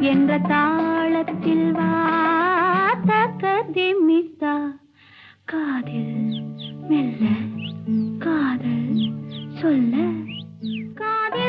என்ற தாளத்தில் வாதிமித்தா காதில் மெல்ல காதல் சொல்ல. காதல்